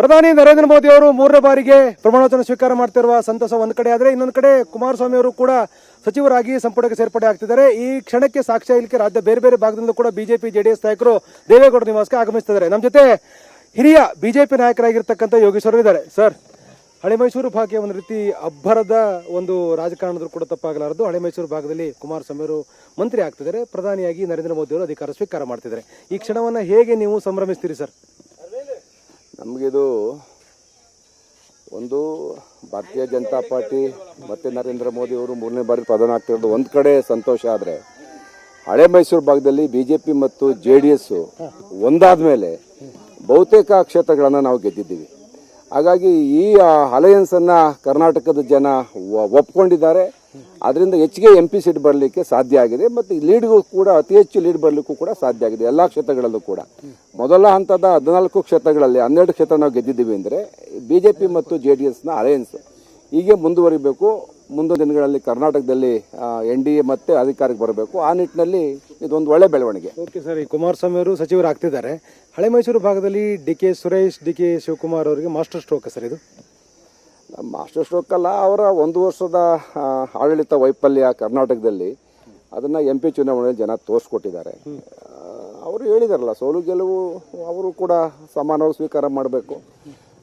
ಪ್ರಧಾನಿ ನರೇಂದ್ರ ಮೋದಿ ಅವರು ಮೂರನೇ ಬಾರಿಗೆ ಪ್ರಮಾಣವಚನ ಸ್ವೀಕಾರ ಮಾಡ್ತಿರುವ ಸಂತಸ ಒಂದು ಕಡೆ ಆದರೆ ಇನ್ನೊಂದು ಕಡೆ ಕುಮಾರಸ್ವಾಮಿ ಅವರು ಕೂಡ ಸಚಿವರಾಗಿ ಸಂಪುಟಕ್ಕೆ ಸೇರ್ಪಡೆ ಆಗ್ತಿದ್ದಾರೆ. ಈ ಕ್ಷಣಕ್ಕೆ ಸಾಕ್ಷ್ಯ ಇಲ್ಲಿಗೆ ರಾಜ್ಯ ಬೇರೆ ಬೇರೆ ಭಾಗದಿಂದ ಕೂಡ ಬಿಜೆಪಿ, ಜೆಡಿಎಸ್ ನಾಯಕರು ದೇವೇಗೌಡ ನಿವಾಸಕ್ಕೆ ಆಗಮಿಸ್ತಿದ್ದಾರೆ. ನಮ್ಮ ಜೊತೆ ಹಿರಿಯ ಬಿಜೆಪಿ ನಾಯಕರಾಗಿರ್ತಕ್ಕಂಥ ಯೋಗೇಶ್ವರರು ಇದ್ದಾರೆ. ಸರ್ ಹಳೆ ಮೈಸೂರು ಭಾಗಕ್ಕೆ ಒಂದು ರೀತಿ ಅಬ್ಬರದ ಒಂದು ರಾಜಕಾರಣದ್ರು ಕೂಡ ತಪ್ಪಾಗಲಾರದು. ಹಳೆ ಮೈಸೂರು ಭಾಗದಲ್ಲಿ ಕುಮಾರಸ್ವಾಮಿ ಅವರು ಮಂತ್ರಿ ಆಗ್ತಿದ್ದಾರೆ. ಪ್ರಧಾನಿಯಾಗಿ ನರೇಂದ್ರ ಮೋದಿ ಅವರು ಅಧಿಕಾರ ಸ್ವೀಕಾರ ಮಾಡ್ತಿದ್ದಾರೆ. ಈ ಕ್ಷಣವನ್ನು ಹೇಗೆ ನೀವು ಸಂಭ್ರಮಿಸ್ತೀರಿ ಸರ್? ನಮಗಿದು ಒಂದು ಭಾರತೀಯ ಜನತಾ ಪಾರ್ಟಿ ಮತ್ತು ನರೇಂದ್ರ ಮೋದಿ ಅವರು ಮೂರನೇ ಬಾರಿ ಪ್ರಧಾನ ಆಗ್ತಿರೋದು. ಒಂದು ಕಡೆ ಸಂತೋಷ ಆದರೆ ಹಳೆ ಮೈಸೂರು ಭಾಗದಲ್ಲಿ ಬಿ ಜೆ ಪಿ ಮತ್ತು ಜೆ ಡಿ ಎಸ್ಸು ಒಂದಾದ ಮೇಲೆ ಬಹುತೇಕ ಕ್ಷೇತ್ರಗಳನ್ನು ನಾವು ಗೆದ್ದಿದ್ದೀವಿ. ಹಾಗಾಗಿ ಈ ಅಲಯನ್ಸನ್ನು ಕರ್ನಾಟಕದ ಜನ ಒಪ್ಕೊಂಡಿದ್ದಾರೆ. ಅದರಿಂದ ಹೆಚ್ಚಿಗೆ ಎಂ ಪಿ ಸೀಟ್ ಬರಲಿಕ್ಕೆ ಸಾಧ್ಯ ಆಗಿದೆ ಮತ್ತು ಲೀಡ್ಗೂ ಕೂಡ ಅತಿ ಹೆಚ್ಚು ಲೀಡ್ ಬರಲಿಕ್ಕೂ ಕೂಡ ಸಾಧ್ಯ ಆಗಿದೆ ಎಲ್ಲ ಕ್ಷೇತ್ರಗಳಲ್ಲೂ ಕೂಡ. ಮೊದಲ ಹಂತದ ಹದಿನಾಲ್ಕು ಕ್ಷೇತ್ರಗಳಲ್ಲಿ ಹನ್ನೆರಡು ಕ್ಷೇತ್ರ ನಾವು ಗೆದ್ದಿದ್ದೀವಿ ಅಂದರೆ ಬಿ ಜೆ ಪಿ ಮತ್ತು ಜೆ ಡಿ ಎಸ್ನ ಅಲಯನ್ಸ್ ಹೀಗೆ ಮುಂದುವರಿಬೇಕು. ಮುಂದಿನ ದಿನಗಳಲ್ಲಿ ಕರ್ನಾಟಕದಲ್ಲಿ ಎನ್ ಡಿ ಎ ಮತ್ತೆ ಅಧಿಕಾರಕ್ಕೆ ಬರಬೇಕು. ಆ ನಿಟ್ಟಿನಲ್ಲಿ ಇದೊಂದು ಒಳ್ಳೆ ಬೆಳವಣಿಗೆ. ಓಕೆ ಸರ್ ಈ ಕುಮಾರಸ್ವಾಮಿ ಅವರು ಸಚಿವರು ಆಗ್ತಿದ್ದಾರೆ ಹಳೆ ಮೈಸೂರು ಭಾಗದಲ್ಲಿ D K Suresh, D K Shivakumar ಅವರಿಗೆ ಮಾಸ್ಟರ್ ಸ್ಟ್ರೋಕ್ ಸರ್ ಇದು. ಮಾಸ್ಟರ್ ಸ್ಟ್ರೋಕ್ ಅಲ್ಲ ಅವರ ಒಂದು ವರ್ಷದ ಆಡಳಿತ ವೈಫಲ್ಯ ಕರ್ನಾಟಕದಲ್ಲಿ ಅದನ್ನು ಎಂ ಪಿ ಚುನಾವಣೆಯಲ್ಲಿ ಜನ ತೋರಿಸ್ಕೊಟ್ಟಿದ್ದಾರೆ. ಅವರು ಹೇಳಿದಾರಲ್ಲ ಸೋಲು ಗೆಲುವು ಅವರು ಕೂಡ ಸಮಾನವಾಗಿ ಸ್ವೀಕಾರ ಮಾಡಬೇಕು.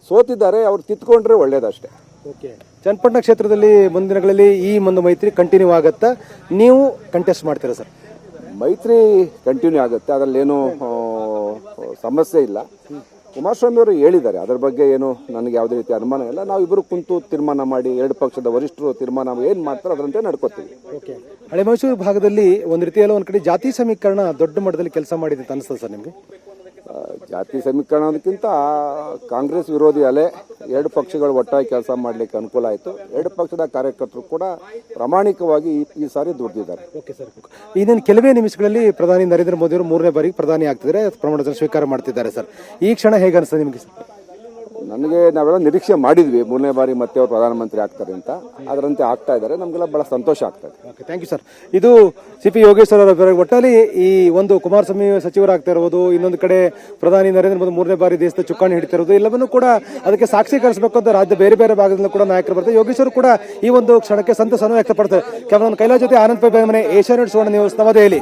ಸೋತಿದ್ದಾರೆ ಅವ್ರು ತಿತ್ಕೊಂಡ್ರೆ ಒಳ್ಳೇದಷ್ಟೇ. ಓಕೆ. ಚನ್ನಪಟ್ಟಣ ಕ್ಷೇತ್ರದಲ್ಲಿ ಮುಂದಿನಗಳಲ್ಲಿ ಈ ಒಂದು ಮೈತ್ರಿ ಕಂಟಿನ್ಯೂ ಆಗತ್ತಾ? ನೀವು ಕಂಟೆಸ್ಟ್ ಮಾಡ್ತೀರಾ ಸರ್? ಮೈತ್ರಿ ಕಂಟಿನ್ಯೂ ಆಗುತ್ತೆ ಅದರಲ್ಲೇನು ಸಮಸ್ಯೆ ಇಲ್ಲ. ಕುಮಾರಸ್ವಾಮಿ ಅವರು ಹೇಳಿದ್ದಾರೆ, ಅದರ ಬಗ್ಗೆ ಏನು ನನಗೆ ಯಾವುದೇ ರೀತಿ ಅನುಮಾನ ಇಲ್ಲ. ನಾವು ಇಬ್ಬರು ಕುಂತು ತೀರ್ಮಾನ ಮಾಡಿ, ಎರಡು ಪಕ್ಷದ ವರಿಷ್ಠರು ತೀರ್ಮಾನ ಏನು ಮಾಡ್ತಾರೆ ಅದರಂತೆ ನಡ್ಕೋತೀವಿ. ಹಳೆ ಮೈಸೂರು ಭಾಗದಲ್ಲಿ ಒಂದು ರೀತಿಯಲ್ಲಿ ಒಂದು ಕಡೆ ಜಾತಿ ಸಮೀಕರಣ ದೊಡ್ಡ ಮಟ್ಟದಲ್ಲಿ ಕೆಲಸ ಮಾಡಿದೆ ಅಂತ ಅನಿಸ್ತದೆ ಸರ್ ನಿಮಗೆ? ಜಾತಿ ಸಮೀಕರಣ ಅನ್ನೋದಕ್ಕಿಂತ ಕಾಂಗ್ರೆಸ್ ವಿರೋಧಿ ಅಲೆ ಎರಡು ಪಕ್ಷಗಳು ಒಟ್ಟಾಗಿ ಕೆಲಸ ಮಾಡಲಿಕ್ಕೆ ಅನುಕೂಲ ಆಯಿತು. ಎರಡು ಪಕ್ಷದ ಕಾರ್ಯಕರ್ತರು ಕೂಡ ಪ್ರಾಮಾಣಿಕವಾಗಿ ಈ- ಸಾರಿ ದುಡ್ದಿದ್ದಾರೆ. Okay sir. ಇನ್ನೇನು ಕೆಲವೇ ನಿಮಿಷಗಳಲ್ಲಿ ಪ್ರಧಾನಿ ನರೇಂದ್ರ ಮೋದಿ ಅವರು ಮೂರನೇ ಬಾರಿಗೆ ಪ್ರಧಾನಿ ಆಗ್ತಿದ್ದಾರೆ. ಪ್ರಮಾಣ ಸ್ವೀಕಾರ ಮಾಡ್ತಿದ್ದಾರೆ ಸರ್. ಈ ಕ್ಷಣ ಹೇಗೆ ಅನಿಸ್ತದೆ ನಿಮಗೆ ಸರ್? ನನಗೆ ನಾವೆಲ್ಲ ನಿರೀಕ್ಷೆ ಮಾಡಿದ್ವಿ, ಮೂರನೇ ಬಾರಿ ಮತ್ತೆ ಅವರು ಪ್ರಧಾನಮಂತ್ರಿ ಆಗ್ತಾರೆ ಅಂತ. ಅದರಂತೆ ಆಗ್ತಾ ಇದ್ದಾರೆ. ನಮಗೆಲ್ಲ ಬಹಳ ಸಂತೋಷ ಆಗ್ತದೆ ಓಕೆ ಥ್ಯಾಂಕ್ ಯು ಸರ್ ಇದು ಸಿ ಪಿ ಯೋಗೇಶ್ವರ ಅವರ ಒಟ್ಟಲ್ಲಿ ಈ ಒಂದು ಕುಮಾರಸ್ವಾಮಿ ಸಚಿವರಾಗ್ತಾ ಇರೋದು ಇನ್ನೊಂದು ಕಡೆ ಪ್ರಧಾನಿ ನರೇಂದ್ರ ಮೋದಿ ಮೂರನೇ ಬಾರಿ ದೇಶದ ಚುಕ್ಕಾಣಿ ಹಿಡಿತಿರೋದು ಎಲ್ಲವನ್ನೂ ಕೂಡ ಅದಕ್ಕೆ ಸಾಕ್ಷೀಕರಿಸಬೇಕು ಅಂತ ರಾಜ್ಯ ಬೇರೆ ಬೇರೆ ಭಾಗದಿಂದ ಕೂಡ ನಾಯಕರು ಬರ್ತಾರೆ. ಯೋಗೇಶ್ವರ್ ಕೂಡ ಈ ಒಂದು ಕ್ಷಣಕ್ಕೆ ಸಂತಸವನ್ನು ವ್ಯಕ್ತಪಡ್ತಾರೆ ಕೇವಲ ಕೈಲಾ ಜೊತೆ ಆನಂದ್ ಪೈ ಮನೆ ಏಷ್ಯಾನೆಟ್ ಸುವರ್ಣ ನ್ಯೂಸ್, ನವದೆಹಲಿ.